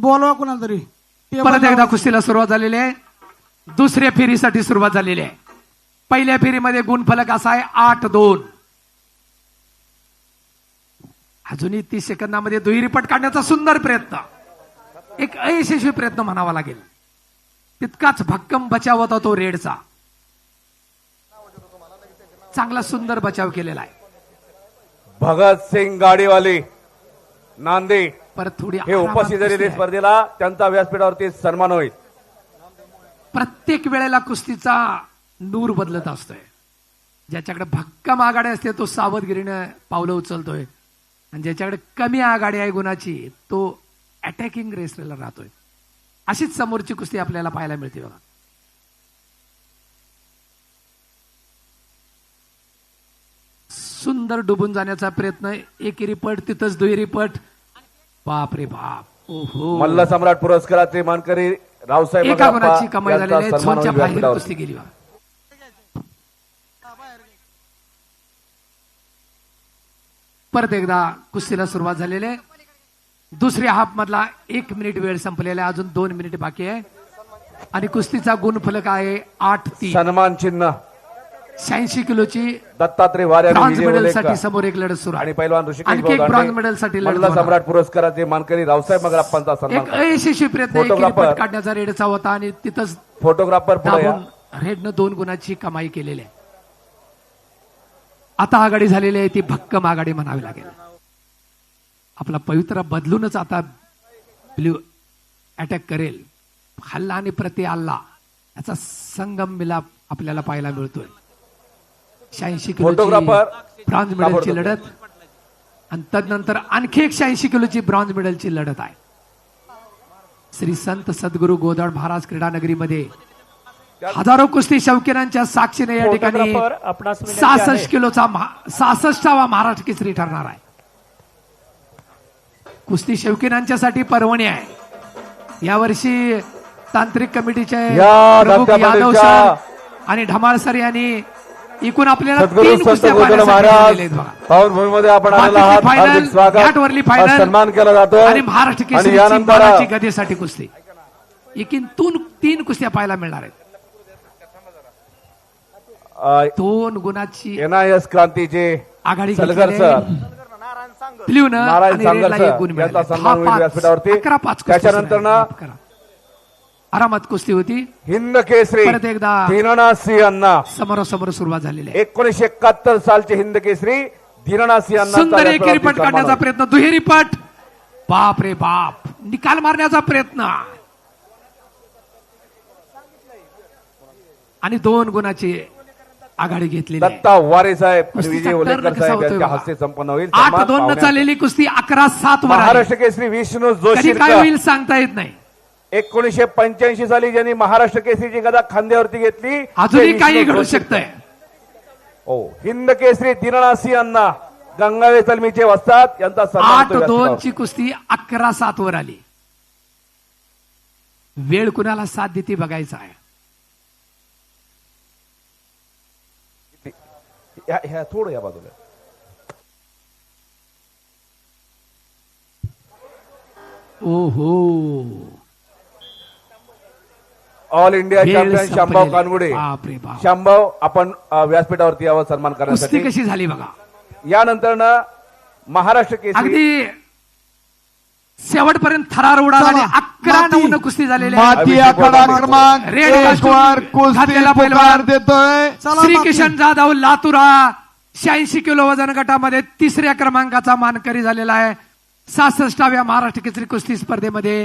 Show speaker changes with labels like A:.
A: बोलवा कोणाला तरी?
B: परत एकदा. कुस्तीला सुरुवात झालेली आहे. दुसऱ्या फेरीसाठी सुरुवात झालेली आहे. पहिल्या फेरीमध्ये गुणफलक असा आहे आठ दोन. अजूनही तीस सेकंदामध्ये दुहेरी पट काढण्याचा सुंदर प्रयत्न. एक अयशस्वी प्रयत्न म्हणावा लागेल. तितकाच भक्कम बचाव होता तो रेडचा. चांगला सुंदर बचाव केलेला आहे.
C: भगत सिंग गाडीवाले नांदे.
B: परत थोडी
C: हे उपस्थित झालेले. स्पर्धेला त्यांचा व्यासपीठावरती सन्मान होईल.
B: प्रत्येक वेळेला कुस्तीचा नूर बदलत असतोय. ज्याच्याकडे भक्कम आघाडी असते तो सावधगिरीनं पावलं उचलतोय. आणि ज्याच्याकडे कमी आघाडी आहे गुणाची तो अटॅकिंग रेसला राहतोय. अशीच समोरची कुस्ती आपल्याला पाहायला मिळते बघा. सुंदर डुबून जाण्याचा प्रयत्न एकेरी पट तिथंच दुहेरी पट. बाप रे बाप. ओहो.
C: मल्ल सम्राट पुरस्काराचे मानकरी रावसाहेब
B: एका गुणाची कमाई झालेली आहे.
C: सन्मान
B: झोनच्या
C: होईल
B: बाहेर
C: व्यासपीठावरती.
B: कुस्ती गेली परत एकदा कुस्तीला सुरुवात झालेली आहे. दुसऱ्या हाफ मधला एक मिनिट वेळ संपलेला आहे. अजून दोन मिनिट बाकी आहे. आणि कुस्तीचा गुणफलक आहे आठ तीन.
C: सन्मान चिन्ह.
B: शहाऐंशी किलोची
C: दत्तात्रय वारे
B: ब्रॉन्झ मेडलसाठी समोर एक लढत सुरू
C: आणि
B: आहे
C: पैलवान ऋषिकेश
B: आणखी एक ब्रॉन्झ मेडलसाठी लढत.
C: सम्राट पुरस्काराचे मानकरी रावसाहेब मगराप्पांचा सन्मान
B: एक. अयशस्वी प्रयत्न काढण्याचा रेडचा होता आणि तिथंच
C: फोटोग्राफर
B: रेडनं दोन गुणाची कमाई केलेली आहे. आता आघाडी झालेली आहे ती भक्कम आघाडी म्हणावी लागेल. आपला पवित्र बदलूनच आता ब्ल्यू अटॅक करेल. हल्ला आणि प्रति हल्ला याचा संगम मिलाप आपल्याला पाहायला मिळतोय. शहाऐंशी किलोची
C: फोटोग्राफर.
B: ब्रॉन्झ मेडलची लढत आणि तदनंतर आणखी एक शहाऐंशी किलोची ब्रॉन्झ मेडलची लढत आहे श्री संत सद्गुरू गोदड महाराज क्रीडा नगरीमध्ये हजारो कुस्ती शौकीनांच्या साक्षीने या ठिकाणी. सहासष्ट किलोचा सहासष्टावा महाराष्ट्र केसरी ठरणार आहे कुस्ती शौकीनांच्यासाठी पर्वणी आहे यावर्षी तांत्रिक कमिटीचे प्रमुख यादव सर आणि धमाल सर यांनी एकूण आपल्याला तीन कुस्त्या पाहण्यासाठी
C: आपण हा
B: final
C: सन्मान केला जातो
B: आणि महाराष्ट्र गदेसाठी कुस्ती. एकीन तीन तीन कुस्त्या पाहायला मिळणार आहेत. दोन गुणाची
C: एनआयएस क्रांतीचे
B: आघाडी
C: नारायण सांगल त्याच्यानंतर ना.
B: आरामात कुस्ती होती
C: हिंद केसरी
B: परत एकदा
C: दीननाथ सिंह अण्णा
B: समोरासमोर सुरुवात झालेली आहे
C: एकोणीशे एकाहत्तर सालचे हिंद केसरी दीननाथ सिंह अण्णांचा
B: सुंदर एकेरी पट
C: सन्मान
B: काढण्याचा. प्रयत्न दुहेरी पट बाप रे बाप निकाल मारण्याचा प्रयत्न आणि दोन गुणाची आघाडी घेतलेली आहे.
C: दत्ता वारे साहेब
B: कुस्तीचा
C: विजय
B: टर्न
C: ओलेकर
B: कसा
C: साहेब
B: होतोय
C: यांच्या
B: बघा.
C: हस्ते संपन्न होईल
B: आठ
C: सन्मान
B: दोन न. चाललेली कुस्ती अकरा सात वर आली.
C: महाराष्ट्र केसरी विष्णू
B: कधी
C: जोशी
B: काय होईल सांगता येत नाही
C: एकोणीशे पंच्याऐंशी साली ज्यांनी महाराष्ट्र केसरीची गदा खांद्यावरती घेतली
B: अजूनही काही घडू
C: जोशी.
B: शकतंय
C: हो हिंद केसरी दीननाथ सिंह अण्णा गंगावे तलमीचे वस्तात यांचा
B: आठ दोन. ची कुस्ती अकरा सात वर आली वेळ कुणाला साथ देते बघायचा आहे
C: थोडं या बाजूला
B: ओहो
C: all India champion. Shambhav Kangude
B: बाप.
C: शांभाव आपण व्यासपीठावरती यावं सन्मान करण्यासाठी
B: कशी झाली बघा
C: यानंतर ना महाराष्ट्र केसरी
B: अगदी शेवटपर्यंत थरार उडाला अकरा. नऊ कुस्ती झालेली आहे.
A: माती. क्रमांक
B: रेड.
A: देतोय
B: श्री. किशन जाधव लातुरा शहाऐंशी किलो वजन गटामध्ये तिसऱ्या क्रमांकाचा मानकरी झालेला आहे सहासष्टाव्या महाराष्ट्र केसरी कुस्ती स्पर्धेमध्ये